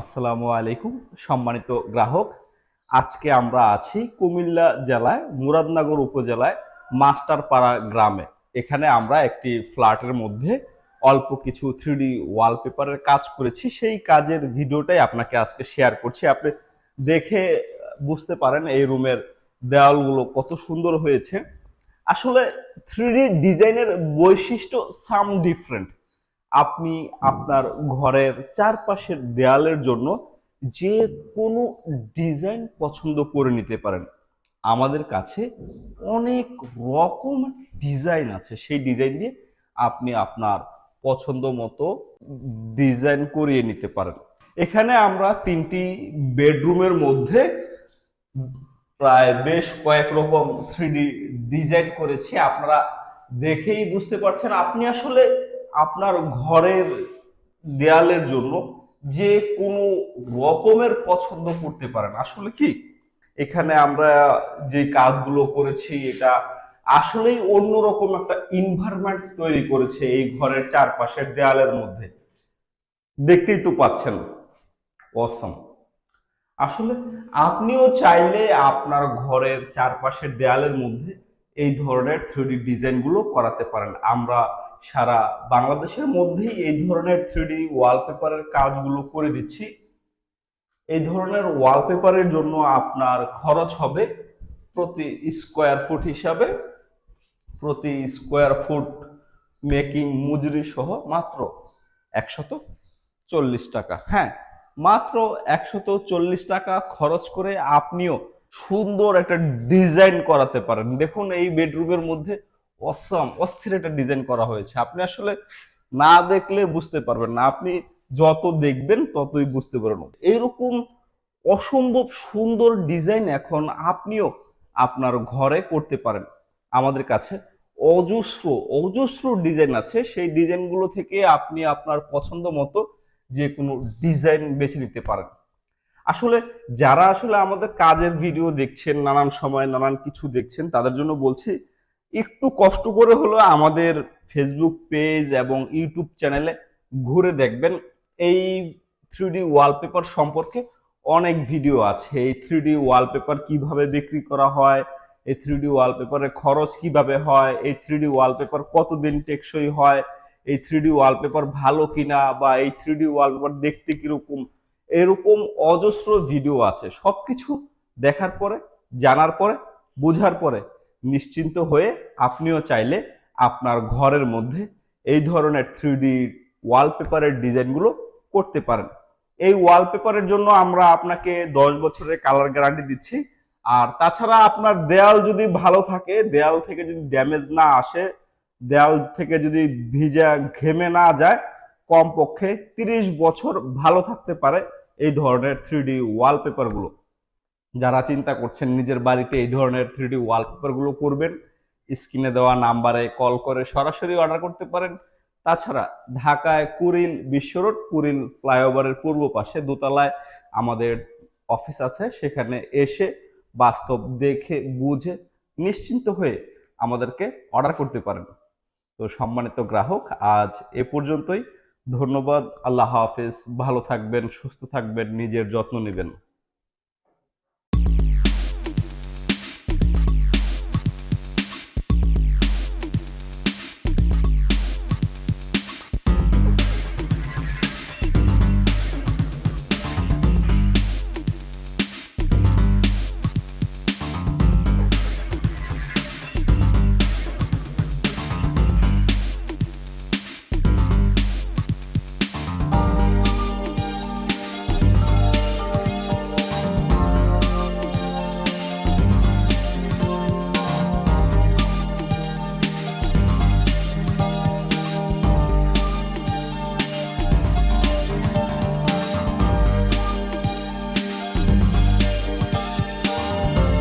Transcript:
আসসালামু আলাইকুম, সম্মানিত গ্রাহক। আজকে আমরা আছি কুমিল্লা জেলায়, মুরাদনগর উপজেলায়, মাস্টারপাড়া গ্রামে। এখানে আমরা একটি ফ্ল্যাটের মধ্যে অল্প কিছু থ্রিডি ওয়ালপেপারের কাজ করেছি। সেই কাজের ভিডিওটাই আপনাকে আজকে শেয়ার করছি। আপনি দেখে বুঝতে পারেন এই রুমের দেওয়ালগুলো কত সুন্দর হয়েছে। আসলে থ্রিডি ডিজাইনের বৈশিষ্ট্য সাম ডিফারেন্ট আপনি আপনার ঘরের চারপাশের দেয়ালের জন্য যে কোনো ডিজাইন পছন্দ করে নিতে পারেন। আমাদের কাছে অনেক রকম ডিজাইন আছে। সেই ডিজাইন দিয়ে আপনি আপনার পছন্দ মতো ডিজাইন করিয়ে নিতে পারেন। এখানে আমরা তিনটি বেডরুমের মধ্যে প্রায় বেশ কয়েক রকম থ্রিডি ডিজাইন করেছি। আপনারা দেখেই বুঝতে পারছেন। আপনি আসলে আপনার ঘরের দেয়ালের জন্য যে কোনো রকমের পছন্দ করতে পারেন। আসলে কি? এখানে আমরা যে কাজগুলো করেছি, এটা আসলেই অন্যরকম একটা ইনভায়রনমেন্ট তৈরি করেছে এই ঘরের চারপাশের দেয়ালের মধ্যে। দেখতেই তো পাচ্ছেন। অসম আসলে আপনিও চাইলে আপনার ঘরের চারপাশের দেয়ালের মধ্যে এই ধরনের থ্রিডি ডিজাইনগুলো করাতে পারেন। আমরা সারা বাংলাদেশের মধ্যেই এই ধরনের থ্রিডি ওয়ালপেপারের কাজগুলো করে দিচ্ছি। এই ধরনের ওয়ালপেপারের জন্য আপনার খরচ হবে প্রতি স্কোয়ার ফুট হিসাবে, প্রতি স্কোয়ার ফুট মেকিং মজুরি সহ মাত্র একশত চল্লিশ টাকা। হ্যাঁ মাত্র একশত চল্লিশ টাকা খরচ করে আপনিও সুন্দর একটা ডিজাইন করাতে পারেন। দেখুন এই বেডরুমের মধ্যে অসম, অস্থির একটা ডিজাইন করা হয়েছে। আপনি আসলে না দেখলে বুঝতে পারবেন না। আপনি যত দেখবেন ততই বুঝতে পারবেন। এইরকম অসম্ভব সুন্দর ডিজাইন এখন আপনিও আপনার ঘরে করতে পারেন। আমাদের কাছে অজস্র অজস্র ডিজাইন আছে। সেই ডিজাইনগুলো থেকে আপনি আপনার পছন্দ মতো যে কোনো ডিজাইন বেছে নিতে পারেন। আসলে যারা আসলে আমাদের কাজের ভিডিও দেখছেন, নানান সময় নানান কিছু দেখছেন, তাদের জন্য বলছি একটু কষ্ট করে হলো আমাদের ফেসবুক পেজ এবং ইউটিউব চ্যানেলে ঘুরে দেখবেন। এই থ্রিডি ওয়ালপেপার সম্পর্কে অনেক ভিডিও আছে। এই থ্রিডি ওয়ালপেপার কীভাবে বিক্রি করা হয়, এই থ্রিডি ওয়ালপেপারের খরচ কীভাবে হয়, এই থ্রিডি ওয়ালপেপার কতদিন টেকসই হয়, এই থ্রিডি ওয়ালপেপার ভালো কিনা বা এই থ্রিডি ওয়ালপেপার দেখতে কীরকম, এরকম অজস্র ভিডিও আছে। সবকিছু দেখার পরে, জানার পরে, বোঝার পরে নিশ্চিন্ত হয়ে আপনিও চাইলে আপনার ঘরের মধ্যে এই ধরনের থ্রি থ্রিডি ওয়ালপেপারের ডিজাইনগুলো করতে পারেন। এই ওয়ালপেপারের জন্য আমরা আপনাকে দশ বছরের কালার গ্যারান্টি দিচ্ছি। আর তাছাড়া আপনার দেয়াল যদি ভালো থাকে, দেয়াল থেকে যদি ড্যামেজ না আসে, দেয়াল থেকে যদি ভিজা, ঘেমে না যায়, কমপক্ষে তিরিশ বছর ভালো থাকতে পারে এই ধরনের থ্রিডি ওয়ালপেপারগুলো যারা চিন্তা করছেন নিজের বাড়িতে এই ধরনের থ্রিডি ওয়ালপেপারগুলো করবেন স্ক্রিনে দেওয়া নাম্বারে কল করে সরাসরি অর্ডার করতে পারেন। তাছাড়া ঢাকায় কুরিল বিশ্ব রোড কুরিল ফ্লাইওভারের পূর্ব পাশে দোতলায় আমাদের অফিস আছে। সেখানে এসে বাস্তব দেখে, বুঝে, নিশ্চিন্ত হয়ে আমাদেরকে অর্ডার করতে পারেন। তো সম্মানিত গ্রাহক, আজ এ পর্যন্তই। ধন্যবাদ, আল্লাহ হাফেজ। ভালো থাকবেন, সুস্থ থাকবেন, নিজের যত্ন নেবেন।